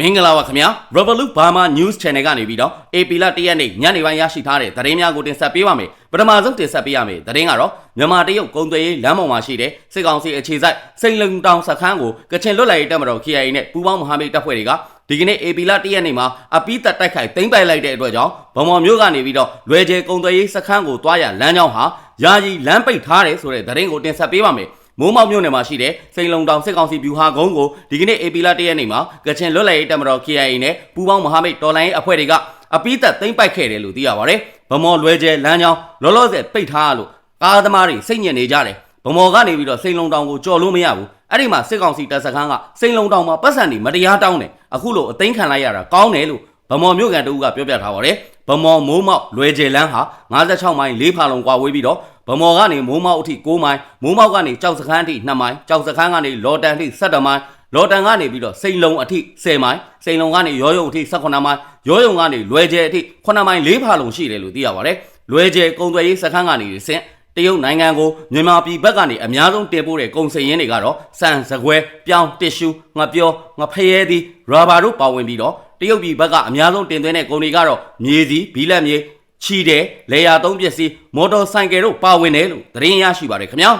မင်္ဂလာပါခင်ဗျာ Revolut Burma News Channel ကနေပြီးတော့ AP လ1ရက်နေ့ညနေပိုင်းရရှိထားတဲ့သတင်းများကိုတင်ဆက်ပေးပါမယ်ပထမဆုံးတင်ဆက်ပေးရမယ်သတင်းကတော့မြန်မာတရုတ်ကုန်သွယ်ရေးလမ်းပေါ်မှာရှိတဲ့စစ်ကောင်စီအခြေစိုက်စိန်လုံတောင်စခန်းကိုကချင်လွတ်လပ်ရေးတပ်မတော် KIA နဲ့ပူးပေါင်းမဟာမိတ်တပ်ဖွဲ့တွေကဒီကနေ့ AP လ1ရက်နေ့မှာအပိသက်တိုက်ခိုက်သိမ်းပိုက်လိုက်တဲ့အတွက်ကြောင့်ဗမော်မျိုးကနေပြီးတော့လွယ်ကျဲကုန်သွယ်ရေးစခန်းကိုတွားရလမ်းကြောင်းဟာယာယီလမ်းပိတ်ထားတယ်ဆိုတဲ့သတင်းကိုတင်ဆက်ပေးပါမယ် မိုးမောက်မြို့နယ်မှာရှိတဲ့စိန်လုံတောင်စစ်ကောင်စီဗျူဟာကုန်းကိုဒီကနေ့ဧပြီလ၁ရက်နေ့မှာကချင်လွတ်လပ်ရေးတပ်မတော် KIA နဲ့ပူးပေါင်းမဟာမိတ်တော်လိုင်းရေးအဖွဲ့တွေကအပိသက်သိမ်းပိုက်ခဲ့တယ်လို့သိရပါတယ်။ဗမော်လွဲကျဲလမ်းကြောင်းလောလောဆယ်ပိတ်ထားလို့ကားသမားတွေစိတ်ညစ်နေကြတယ်။ဗမော်ကနေပြီးတော့စိန်လုံတောင်ကိုကြော်လို့မရဘူး။အဲ့ဒီမှာစစ်ကောင်စီတပ်စခန်းကစိန်လုံတောင်မှာပတ်စံတွေမတရားတောင်းတယ်။အခုလိုအသိမ်းခံလိုက်ရတာကောင်းတယ်လို့ဗမော်မြို့ကန်တဦးကပြောပြထားပါတယ်။ဗမော်မိုးမောက်လွယ်ကျဲလမ်းဟာ56မိုင်၄ဖာလုံကွာဝေးပြီးတော့ ဗမော်ကနေမိုးမောက်အထိ9မိုင်မိုးမောက်ကနေကြောက်စခန်းအထိ2မိုင်ကြောက်စခန်းကနေလော်တန်အထိ17မိုင်လော်တန်ကနေပြီးတော့စိန်လုံအထိ10မိုင်စိန်လုံကနေရောယုံအထိ18မိုင်ရောယုံကနေလွယ်ကျဲအထိ9မိုင်4ဖာလုံရှိတယ်လို့သိရပါတယ်။လွယ်ကျဲကုံသွယ်ရေးစခန်းကနေဆင့်တရုတ်နိုင်ငံကိုမြန်မာပြည်ဘက်ကနေအများဆုံးတင်ပို့တဲ့ကုန်စည်ရင်းတွေကတော့စံစကွဲပြောင်းတစ်ရှူငပြောငဖရဲသည်ရာဘာတို့ပါဝင်ပြီးတော့တရုတ်ပြည်ဘက်ကအများဆုံးတင်သွင်းတဲ့ကုန်တွေကတော့မြေစီဘီလက်မြေ ချီတယ်လေယာသုံးပစ္စည်းမော်တော်ဆိုင်ကယ်တို့ပါဝင်တယ်လို့သတင်းရရှိပါတယ်ခင်ဗျာ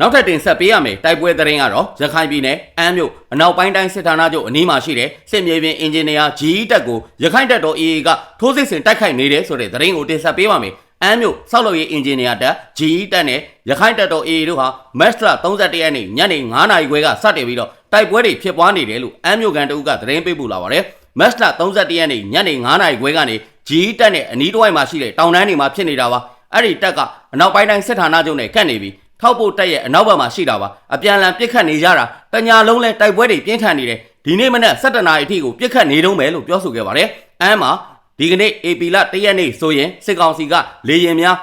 နောက်ထပ်တင်ဆက်ပေးရမယ်တိုက်ပွဲသတင်းကတော့ရခိုင်ပြည်နယ်အမ်းမြို့အနောက်ပိုင်းတိုင်းစစ်ဌာနချုပ်အနီးမှာရှိတဲ့စစ်မြေပြင်အင်ဂျင်နီယာ GE တက်ကိုရခိုင်တပ်တော် AA ကထိုးစစ်ဆင်တိုက်ခိုက်နေတယ်ဆိုတဲ့သတင်းကိုတင်ဆက်ပေးပါမယ်အမ်းမြို့စောက်လုပ်ရေးအင်ဂျင်နီယာတပ် GE တက်နဲ့ရခိုင်တပ်တော် AA တို့ဟာမက်စတာ31ရက်နေ့ညနေ9:00နာရီခွဲကစတင်ပြီးတော့တိုက်ပွဲတွေဖြစ်ပွားနေတယ်လို့အမ်းမြို့ကန်တအုပ်ကသတင်းပေးပို့လာပါတယ်မက်စတာ31ရက်နေ့ညနေ9:00နာရီခွဲကနေ GE တက်နဲ့အနီးတစ်ဝိုက်မှာရှိတဲ့တောင်တန်းတွေမှာဖြစ်နေတာပါအဲ့ဒီတက်ကအနောက်ပိုင်းတိုင်းစစ်ဌာနချုပ်နဲ့ကပ်နေပြီးထောက်ပို့တက်ရဲ့အနောက်ဘက်မှာရှိတာပါအပြန်အလှန်ပြစ်ခတ်နေကြတာတညာလုံးလဲတိုက်ပွဲတွေပြင်းထန်နေတယ်ဒီနေ့မနက်7:00နာရီအထိကိုပြစ်ခတ်နေတုံးပဲလို့ပြောဆိုခဲ့ပါတယ်အမ်းမှာဒီကနေ့ AP လ1ရက်နေ့ဆိုရင်စစ်ကောင်စီကလေရင်များ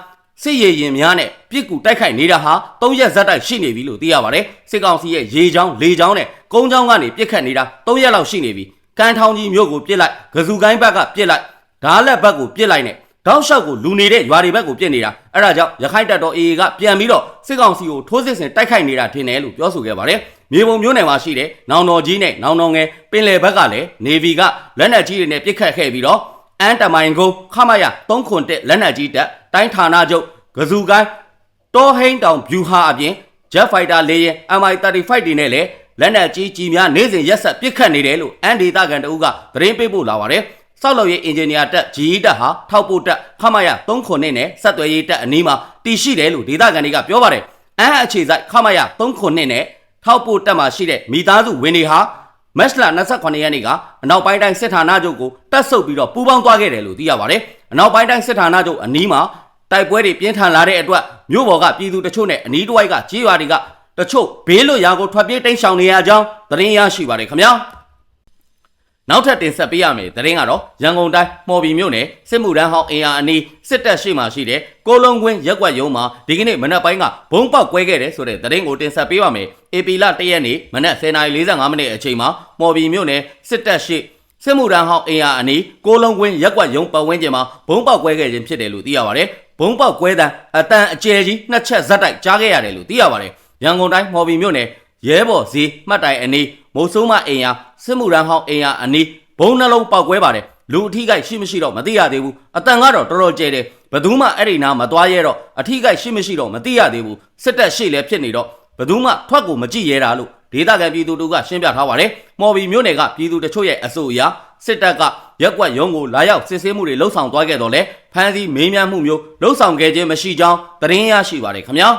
စစ်ရေရင်များနဲ့ပြစ်ကူတိုက်ခိုက်နေတာဟာ၃ရက်ဇက်တိုက်ရှိနေပြီလို့သိရပါတယ်စစ်ကောင်စီရဲ့ရေချောင်းလေချောင်းနဲ့ကုန်းချောင်းကနေပြစ်ခတ်နေတာ၃ရက်လောက်ရှိနေပြီကန်းထောင်ကြီးမြို့ကိုပြစ်လိုက်ကစုကိုင်းဘက်ကပြစ်လိုက် ဓားလက်ဘက်ကိုပြစ်လိုက်နဲ့တောက်လျှောက်ကိုလူနေတဲ့ရွာတွေဘက်ကိုပြစ်နေတာအဲ့ဒါကြောင့်ရခိုင်တပ်တော် AA ကပြန်ပြီးတော့စစ်ကောင်စီကိုထိုးစစ်ဆင်တိုက်ခိုက်နေတာထင်တယ်လို့ပြောဆိုခဲ့ပါတယ်မြေပုံမျိုးနယ်မှာရှိတဲ့နောင်တော်ကြီးနဲ့နောင်တော်ငယ်ပင်လယ်ဘက်ကလည်း Navy ကလက်နက်ကြီးတွေနဲ့ပစ်ခတ်ခဲ့ပြီးတော့အန်တမိုင်ကုန်းခမရ3ခွန်တက်လက်နက်ကြီးတက်တိုင်းဌာနချုပ်ဂဇူကိုင်းတောဟိန်းတောင်ဗျူဟာအပြင် Jet Fighter လေယာဉ် MI35 တွေနဲ့လည်းလက်နက်ကြီးကြီးများနေ့စဉ်ရက်ဆက်ပစ်ခတ်နေတယ်လို့အန်ဒေတာကန်တအုပ်ကသတင်းပေးပို့လာပါတယ်။ စောက်လုပ်ရေးအင်ဂျင်နီယာတက် GE တက်ဟာထောက်ပို့တက်ခမရ3ခုနဲ့နဲ့ဆက်သွယ်ရေးတက်အနီးမှာတည်ရှိတယ်လို့ဒေတာကန်တွေကပြောပါတယ်။အန်အခြေစိုက်ခမရ3ခုနဲ့နဲ့ထောက်ပို့တက်မှာရှိတဲ့မိသားစုဝင်တွေဟာမက်စလာ28ရက်နေ့ကအနောက်ပိုင်းတိုင်းစစ်ဌာနချုပ်ကိုတက်ဆုပ်ပြီးတော့ပူးပေါင်းသွားခဲ့တယ်လို့သိရပါတယ်။အနောက်ပိုင်းတိုင်းစစ်ဌာနချုပ်အနီးမှာတိုက်ပွဲတွေပြင်းထန်လာတဲ့အတွက်မြို့ပေါ်ကပြည်သူတချို့နဲ့အနီးတစ်ဝိုက်ကကြေးရွာတွေကတချို့ဘေးလွတ်ရာကိုထွက်ပြေးတိမ်းရှောင်နေရကြောင်းသတင်းရရှိပါတယ်ခင်ဗျာ နောက်ထပ်တင်ဆက်ပေးရမယ်သတင်းကတော့ရန်ကုန်တိုင်းမော်ဘီမြို့နယ်စစ်မှုထမ်းဟောင်းအင်အားအနီးစစ်တပ်ရှိမှရှိတဲ့ကိုလုံးကွင်းရက်ွက်ရုံးမှာဒီကနေ့မနက်ပိုင်းကဘုံပေါက်ကွဲခဲ့တယ်ဆိုတဲ့သတင်းကိုတင်ဆက်ပေးပါမယ်။ AP လ1ရက်နေ့မနက်10:45မိနစ်အချိန်မှာမော်ဘီမြို့နယ်စစ်တပ်ရှိစစ်မှုထမ်းဟောင်းအင်အားအနီးကိုလုံးကွင်းရက်ွက်ရုံးပတ်ဝန်းကျင်မှာဘုံပေါက်ကွဲခဲ့ခြင်းဖြစ်တယ်လို့သိရပါတယ်။ဘုံပေါက်ကွဲတဲ့အတန်အကျယ်ကြီးနှစ်ချက်ဇက်တိုက်ကြားခဲ့ရတယ်လို့သိရပါတယ်။ရန်ကုန်တိုင်းမော်ဘီမြို့နယ် ရဲဘော်ဈေးမှတ်တိုင်အနီးမိုးဆိုးမအင်အားစစ်မှုထမ်းဟောင်းအင်အားအနီးဘုံနှလုံးပေါက်ကွဲပါတယ်လူအထီးကိုက်ရှိမရှိတော့မသိရသေးဘူးအတန်ကတော့တော်တော်ကျဲတယ်ဘယ်သူမှအဲ့ဒီနာမသွားရဲတော့အထီးကိုက်ရှိမရှိတော့မသိရသေးဘူးစစ်တပ်ရှိလဲဖြစ်နေတော့ဘယ်သူမှထွက်ကိုမကြည့်ရဲတာလို့ဒေသခံပြည်သူတို့ကရှင်းပြထားပါတယ်မော်ဘီမြို့နယ်ကပြည်သူတချို့ရဲ့အဆိုအရစစ်တပ်ကရက်ကွက်ရုံးကိုလာရောက်စစ်ဆေးမှုတွေလှုပ်ဆောင်သွားခဲ့တော့လဲဖမ်းဆီးမေးမြန်းမှုမျိုးလှုပ်ဆောင်ခဲ့ခြင်းမရှိကြောင်းသတင်းရရှိပါတယ်ခင်ဗျာ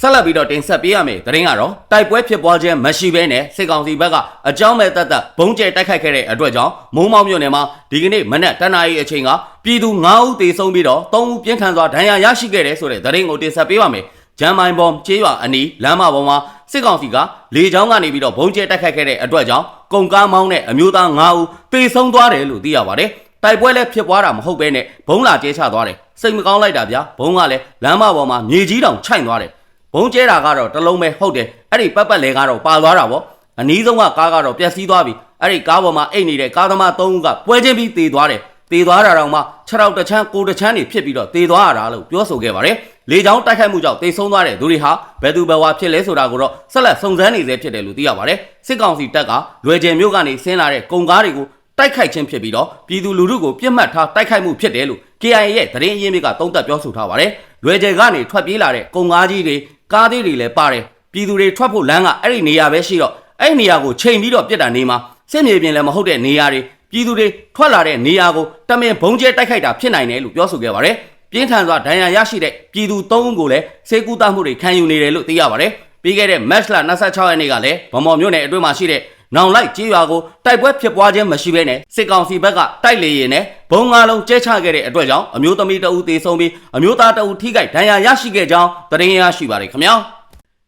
ဆက်လက်ပြီးတော့တင်ဆက်ပေးရမယ်သတင်းကတော့တိုက်ပွဲဖြစ်ပွားခြင်းမရှိဘဲနဲ့စစ်ကောင်စီဘက်ကအကြောင်းမဲ့တတ်တတ်ဘုံကျဲတိုက်ခိုက်ခဲ့တဲ့အတွက်ကြောင့်မုံမောက်မြို့နယ်မှာဒီကနေ့မနက်တနအီအချိန်ကပြည်သူ9ဦးသေဆုံးပြီးတော့3ဦးပြင်းထန်စွာဒဏ်ရာရရှိခဲ့တယ်ဆိုတဲ့သတင်းကိုတင်ဆက်ပေးပါမယ်ဂျမ်မိုင်ဘော်ကျေးရွာအနီးလမ်းမပေါ်မှာစစ်ကောင်စီကလေကြောင်းကနေပြီးတော့ဘုံကျဲတိုက်ခိုက်ခဲ့တဲ့အတွက်ကြောင့်ကုန်ကားမောင်းတဲ့အမျိုးသား9ဦးသေဆုံးသွားတယ်လို့သိရပါတယ်တိုက်ပွဲလည်းဖြစ်ပွားတာမဟုတ်ဘဲနဲ့ဘုံလာကျဲချသွားတယ်စိတ်မကောင်းလိုက်တာဗျာဘုံကလည်းလမ်းမပေါ်မှာမြေကြီးတောင်ခြိုက်သွားတယ် ဘုံကျဲတာကတော့တလုံးပဲဟုတ်တယ်အဲ့ဒီပတ်ပတ်လဲကတော့ပါသွားတာဗောအနီးဆုံးကကားကတော့ပျက်စီးသွားပြီအဲ့ဒီကားပေါ်မှာအိတ်နေတဲ့ကားသမား၃ဦးကပွဲချင်းပြီးသေသွားတယ်တေသွားတာတောင်မှ6ရောက်တစ်ချမ်းကိုတစ်ချမ်းနေဖြစ်ပြီးတော့တေသွားရတာလို့ပြောဆိုခဲ့ပါတယ်လေကြောင်းတိုက်ခိုက်မှုကြောင့်တေဆုံးသွားတဲ့သူတွေဟာဘယ်သူဘယ်ဝါဖြစ်လဲဆိုတာကိုတော့ဆက်လက်စုံစမ်းနေသေးဖြစ်တယ်လို့သိရပါတယ်စစ်ကောင်စီတပ်ကလွယ်ကျယ်မြို့ကနေဆင်းလာတဲ့ကုန်ကားတွေကိုတိုက်ခိုက်ခြင်းဖြစ်ပြီးတော့ပြည်သူလူထုကိုပြစ်မှတ်ထားတိုက်ခိုက်မှုဖြစ်တယ်လို့ KIA ရဲ့သတင်းအရင်းမြစ်ကသုံးသပ်ပြောဆိုထားပါတယ်လွယ်ကျယ်ကနေထွက်ပြေးလာတဲ့ကုန်ကားကြီးတွေ ကားသေးတွေလည်းပါတယ်ပြည်သူတွေထွက်ဖို့လမ်းကအဲ့ဒီနေရာပဲရှိတော့အဲ့ဒီနေရာကိုချိန်ပြီးတော့ပြစ်တာနေမှာစစ်မြေပြင်လည်းမဟုတ်တဲ့နေရာတွေပြည်သူတွေထွက်လာတဲ့နေရာကိုတမင်ဘုံကျဲတိုက်ခိုက်တာဖြစ်နိုင်တယ်လို့ပြောဆိုခဲ့ပါတယ်ပြင်းထန်စွာဒဏ်ရာရရှိတဲ့ပြည်သူ၃ဦးကိုလည်းစေကူတာမှုတွေခံယူနေတယ်လို့သိရပါတယ်ပြီးခဲ့တဲ့ match လ26ရက်နေ့ကလည်းဗမော်မြို့နယ်အတွင်းမှာရှိတဲ့ နောင်လိုက်ကြေးရွာကိုတိုက်ပွဲဖြစ်ပွားခြင်းမရှိဘဲနဲ့စစ်ကောင်စီဘက်ကတိုက်လေရင်နဲ့ဘုံငါလုံးကျဲချခဲ့တဲ့အတွက်ကြောင့်အမျိုးသမီးတအူသေဆုံးပြီးအမျိုးသားတအူထိခိုက်ဒဏ်ရာရရှိခဲ့ကြောင်းသတင်းရရှိပါတယ်ခင်ဗျာ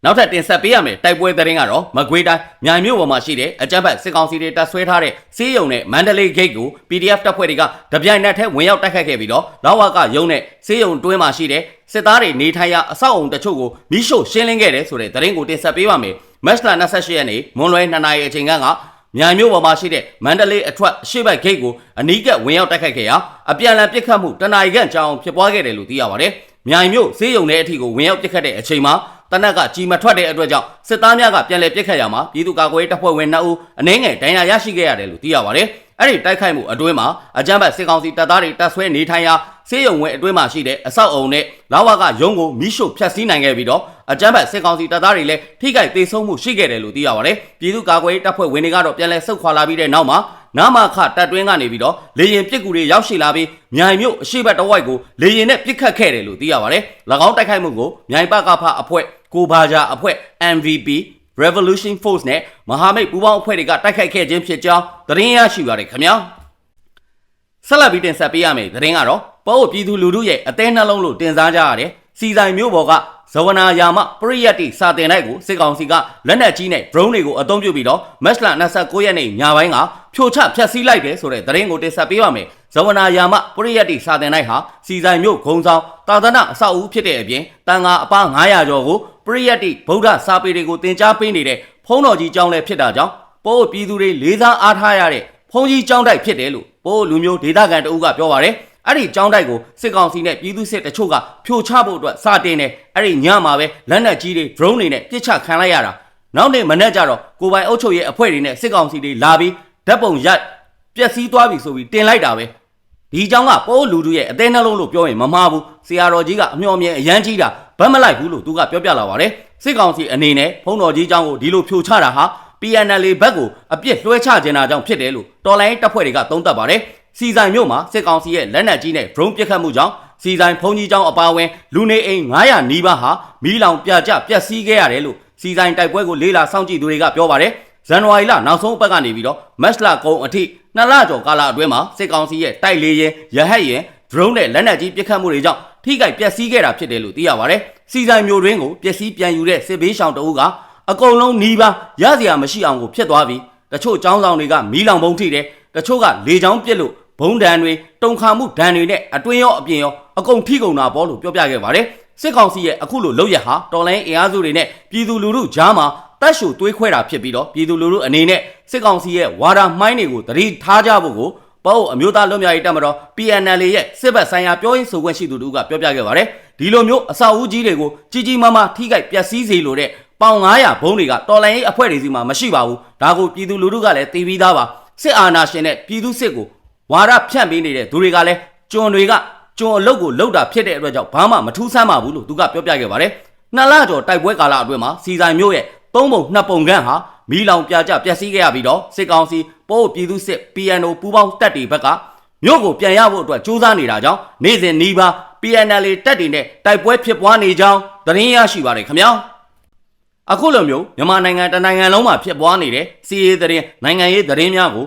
နောက်ထပ်တင်ဆက်ပေးရမယ်တိုက်ပွဲသတင်းကတော့မကွေးတိုင်းမြိုင်မြို့ပေါ်မှာရှိတဲ့အကြမ်းဖက်စစ်ကောင်စီတွေတပ်ဆွဲထားတဲ့စီးရုံနဲ့မန္တလေးဂိတ်ကို PDF တပ်ဖွဲ့တွေကတပြိုင်နက်တည်းဝင်ရောက်တိုက်ခိုက်ခဲ့ပြီးတော့လောက်ဝကရုံနဲ့စီးရုံတွင်းမှာရှိတဲ့စစ်သားတွေနေထိုင်ရာအဆောက်အုံတချို့ကိုမိရှို့ရှင်းလင်းခဲ့တယ်ဆိုတဲ့သတင်းကိုတင်ဆက်ပေးပါမယ် မက်စလာ28ရက်နေ့မွန်လွဲ2နာရီအချိန်ကမြိုင်မြို့ပေါ်မှာရှိတဲ့မန္တလေးအထွက်အရှိတ်ဘက်ဂိတ်ကိုအနီးကပ်ဝင်ရောက်တိုက်ခိုက်ခဲ့ရာအပြန်အလှန်ပစ်ခတ်မှုတနာရီခန့်ကြာအောင်ဖြစ်ပွားခဲ့တယ်လို့သိရပါတယ်။မြိုင်မြို့ဈေးရုံထဲအထိကိုဝင်ရောက်ပစ်ခတ်တဲ့အချိန်မှာတနက်ကကြီးမထွက်တဲ့အတွက်ကြောင့်စစ်သားများကပြန်လည်ပစ်ခတ်ရမှာပြည်သူ့ကာကွယ်ရေးတပ်ဖွဲ့ဝင်2ဦးအနှဲငယ်ဒဏ်ရာရရှိခဲ့ရတယ်လို့သိရပါတယ်။အဲ့ဒီတိုက်ခိုက်မှုအတွင်းမှာအကြမ်းဖက်စစ်ကောင်စီတပ်သားတွေတပ်ဆွဲနေထိုင်ရာ စေးရုံဝဲအတွင်းမှာရှိတဲ့အဆောက်အုံနဲ့လာဝကရုံးကိုမိရှို့ဖျက်ဆီးနိုင်ခဲ့ပြီးတော့အကြမ်းဖက်စစ်ကောင်စီတပ်သားတွေလည်းထိခိုက်ဒေဆုံးမှုရှိခဲ့တယ်လို့သိရပါတယ်။ပြည်သူ့ကာကွယ်ရေးတပ်ဖွဲ့ဝင်တွေကတော့ပြန်လည်ဆုတ်ခွာလာပြီးတဲ့နောက်မှာနာမခတပ်တွင်းကနေပြီးတော့လေရင်ပစ်ကူတွေရောက်ရှိလာပြီးမြိုင်မြို့အရှိတ်ဘက်တစ်ဝိုက်ကိုလေရင်နဲ့ပစ်ခတ်ခဲ့တယ်လို့သိရပါတယ်။၎င်းတိုက်ခိုက်မှုကိုမြိုင်ပကဖအဖွဲ့ကိုဘာဂျာအဖွဲ့ MVP Revolution Force နဲ့မဟာမိတ်ပူးပေါင်းအဖွဲ့တွေကတိုက်ခိုက်ခဲ့ခြင်းဖြစ်ကြောင်းသတင်းရရှိပါတယ်ခင်ဗျာ။ဆက်လက်ပြီးတင်ဆက်ပေးရမယ်သတင်းကတော့ ပေါ့ပြည်သူလူထုရဲ့အသေးနှလုံးလို့တင်စားကြရတဲ့စီဆိုင်မျိုးပေါ်ကဇဝနာယာမပရိယတ်တိစာတင်လိုက်ကိုစစ်ကောင်စီကလက်နက်ကြီးနဲ့ drone တွေကိုအသုံးပြုပြီးတော့မက်စလာ29ရက်နေ့ညပိုင်းကဖြိုချဖျက်ဆီးလိုက်တယ်ဆိုတဲ့သတင်းကိုတင်ဆက်ပေးပါမယ်ဇဝနာယာမပရိယတ်တိစာတင်လိုက်ဟာစီဆိုင်မျိုးဂုံဆောင်တာသနာအဆောက်အဦဖြစ်တဲ့အပြင်တန်ဃာအပား900ကျော်ကိုပရိယတ်တိဗုဒ္ဓစာပေတွေကိုသင်ကြားပေးနေတဲ့ဖုံးတော်ကြီးကျောင်းလည်းဖြစ်တာကြောင့်ပို့ပြည်သူတွေလေးစားအားထားရတဲ့ဖုံးကြီးကျောင်းတိုက်ဖြစ်တယ်လို့ပို့လူမျိုးဒေသခံတအုပ်ကပြောပါတယ်အဲ့ဒီကြောင်းတိုက်ကိုစစ်ကောင်စီနဲ့ပြည်သူစစ်တချို့ကဖြိုချဖို့အတွက်စတင်နေအဲ့ဒီညမှာပဲလက်နက်ကြီးတွေ drone တွေနဲ့ပစ်ချခံလိုက်ရတာနောက်နေ့မနေ့ကျတော့ကိုပိုင်အုပ်ချုပ်ရေးအဖွဲ့တွေနဲ့စစ်ကောင်စီတွေလာပြီးဓာတ်ပုံရိုက်ပျက်စီးသွားပြီဆိုပြီးတင်လိုက်တာပဲဒီကြောင်းကပိုးလူတို့ရဲ့အသေးနှလုံးလို့ပြောရင်မမှားဘူးဆရာတော်ကြီးကအမျှော်မြင်အယမ်းကြီးတာဗတ်မလိုက်ဘူးလို့သူကပြောပြလာပါတယ်စစ်ကောင်စီအနေနဲ့ဖုံတော်ကြီးကြောင်းကိုဒီလိုဖြိုချတာဟာ PNL ဘက်ကိုအပြစ်လွှဲချခြင်းတာကြောင့်ဖြစ်တယ်လို့တော်လိုင်းတပ်ဖွဲ့တွေကသုံးသပ်ပါတယ် စီဆိုင်မြို့မှာစစ်ကောင်စီရဲ့လက်နက်ကြီးနဲ့ drone ပစ်ခတ်မှုကြောင့်စီဆိုင်ဖုန်ကြီးကျောင်းအပါအဝင်လူနေအိမ်900နီးပါးဟာမီးလောင်ပြကြပျက်စီးခဲ့ရတယ်လို့စီဆိုင်တိုက်ပွဲကိုလေးလာစောင့်ကြည့်သူတွေကပြောပါတယ်ဇန်နဝါရီလနောက်ဆုံးအပတ်ကနေပြီးတော့မတ်လကုံအထိနှစ်လကျော်ကာလအတွင်းမှာစစ်ကောင်စီရဲ့တိုက်လေရင်ရဟတ်ရင် drone နဲ့လက်နက်ကြီးပစ်ခတ်မှုတွေကြောင့်ထိခိုက်ပျက်စီးခဲ့တာဖြစ်တယ်လို့သိရပါတယ်စီဆိုင်မျိုးတွင်းကိုပျက်စီးပြန်ယူတဲ့စစ်ဘေးရှောင်တအုပ်ကအကုန်လုံးနီးပါးရစရာမရှိအောင်ကိုဖြစ်သွားပြီးတချို့ចောင်းဆောင်တွေကမီးလောင်ပုံထိတယ်တချို့ကလေချောင်းပြစ်လို့ ဘုံဒဏ်တွေတုံခါမှုဒဏ်တွေနဲ့အတွင်းရောအပြင်ရောအကုန်ထိကုန်တာပေါ့လို့ပြောပြခဲ့ပါတယ်စစ်ကောင်စီရဲ့အခုလိုလုပ်ရဟာတော်လိုင်းအင်အားစုတွေနဲ့ပြည်သူလူထုကြားမှာတက်ရှူသွေးခွဲတာဖြစ်ပြီးတော့ပြည်သူလူထုအနေနဲ့စစ်ကောင်စီရဲ့ဝါဒမှိုင်းတွေကိုတတိထားကြဖို့ကိုပေါ့အမျိုးသားလွတ်မြောက်ရေးတပ်မတော် PNL ရဲ့စစ်ဘက်ဆိုင်ရာပြောရေးဆိုခွင့်ရှိသူတို့ကပြောပြခဲ့ပါတယ်ဒီလိုမျိုးအဆောက်အဦကြီးတွေကိုကြီးကြီးမားမားထိခိုက်ပျက်စီးစေလိုတဲ့ပေါင်900ဘုံတွေကတော်လိုင်းရေးအဖွဲ့တွေစီမှာမရှိပါဘူးဒါကိုပြည်သူလူထုကလည်းသိပြီးသားပါစစ်အာဏာရှင်နဲ့ပြည်သူစစ်ကို ဝါရဖြန့်ပေးနေတဲ့သူတွေကလည်းကျွန်းတွေကကျွန်းအလုတ်ကိုလုတ်တာဖြစ်တဲ့အတွက်ကြောင့်ဘာမှမထူးဆန်းပါဘူးလို့သူကပြောပြခဲ့ပါတယ်နှစ်လကျော်တိုက်ပွဲကာလအတွင်းမှာစီဆိုင်မျိုးရဲ့သုံးပုံနှစ်ပုံခန့်ဟာမီးလောင်ပြကြပျက်စီးခဲ့ရပြီးတော့စစ်ကောင်စီပို့ပြည်သူစစ် PNO ပူးပေါင်းတပ်တွေဘက်ကမြို့ကိုပြန်ရဖို့အတွက်ကြိုးစားနေတာကြောင့်နေ့စဉ်နီးပါး PNL တပ်တွေနဲ့တိုက်ပွဲဖြစ်ပွားနေကြောင်းသတင်းရရှိပါတယ်ခင်ဗျာအခုလိုမျိုးမြန်မာနိုင်ငံတနိုင်ငံလုံးမှာဖြစ်ပွားနေတဲ့စီးရေးသတင်းနိုင်ငံရေးသတင်းများကို